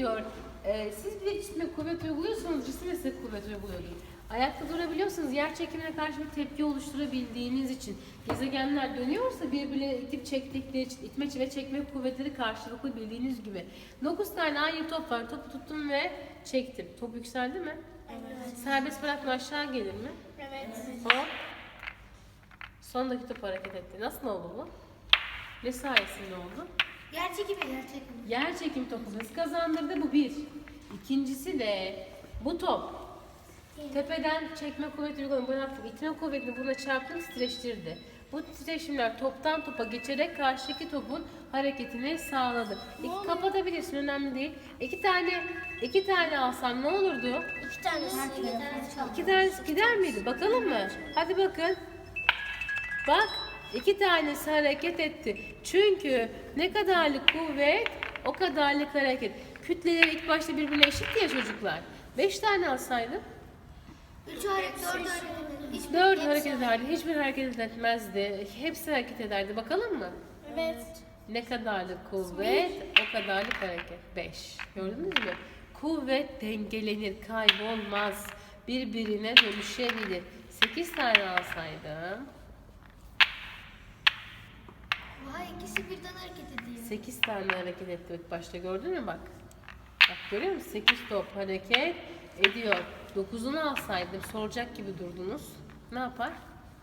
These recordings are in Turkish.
diyor. Ee, siz bile cisme kuvvet uyguluyorsanız cisim de size kuvvet uyguluyordur. Ayakta durabiliyorsanız yer çekimine karşı bir tepki oluşturabildiğiniz için gezegenler dönüyorsa birbirine itip çektikleri için itme ve çekme kuvvetleri karşılıklı bildiğiniz gibi. 9 tane aynı top var. Topu tuttum ve çektim. Top yükseldi mi? Evet. Serbest bırakma aşağı gelir mi? Evet. Hop. Sondaki top hareket etti. Nasıl oldu bu? Ne sayesinde oldu? Yer çekimi, yer çekimi. Yer çekim topu hız kazandırdı. Bu bir. İkincisi de bu top tepeden çekme kuvveti uyguladım. Bu yaptık. İtme kuvvetini buna çarptım, streçtirdi. Bu titreşimler toptan topa geçerek karşıdaki topun hareketini sağladı. İki, kapatabilirsin önemli değil. İki tane iki tane alsam ne olurdu? İki. İki tanesi. İki tanesi gider miydi? Bakalım mı? Hadi bakın. Bak iki tanesi hareket etti. Çünkü ne kadarlık kuvvet o kadarlık hareket. Kütleleri ilk başta birbirine eşit ya çocuklar. Beş tane alsaydım Üç hareket, dört hareket. Hiçbir dört hareket ederdi. Hiçbir hareket etmezdi. Hepsi hareket ederdi. Bakalım mı? Evet. Ne kadarlık kuvvet, o kadarlık hareket. 5. Gördünüz mü? Kuvvet dengelenir, kaybolmaz. Birbirine dönüşebilir. 8 tane alsaydım, Vay ikisi birden hareket ediyor. 8 tane hareket etti ilk başta gördün mü bak. Bak görüyor musun? 8 top hareket ediyor. 9'unu alsaydım soracak gibi durdunuz. Ne yapar?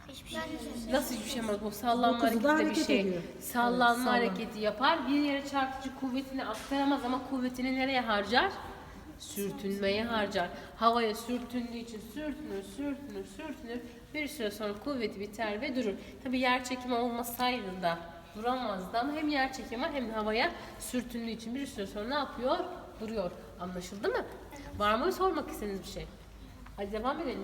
Hiçbir şey Nasıl hiçbir şey yapmaz? O sallanma Dokuzu da hareketi de bir hareket şey. ediyor. Sallanma Evet, sallan. hareketi yapar. Bir yere çarpıcı kuvvetini aktaramaz ama kuvvetini nereye harcar? Sürtünmeye harcar. Havaya sürtündüğü için sürtünür, sürtünür, sürtünür. Bir süre sonra kuvveti biter ve durur. Tabi yer çekimi olmasaydı da duramazdı ama hem yer çekimi hem de havaya sürtündüğü için bir süre sonra ne yapıyor? Duruyor. Anlaşıldı mı? Var mı sormak istediğiniz bir şey? Hadi devam edelim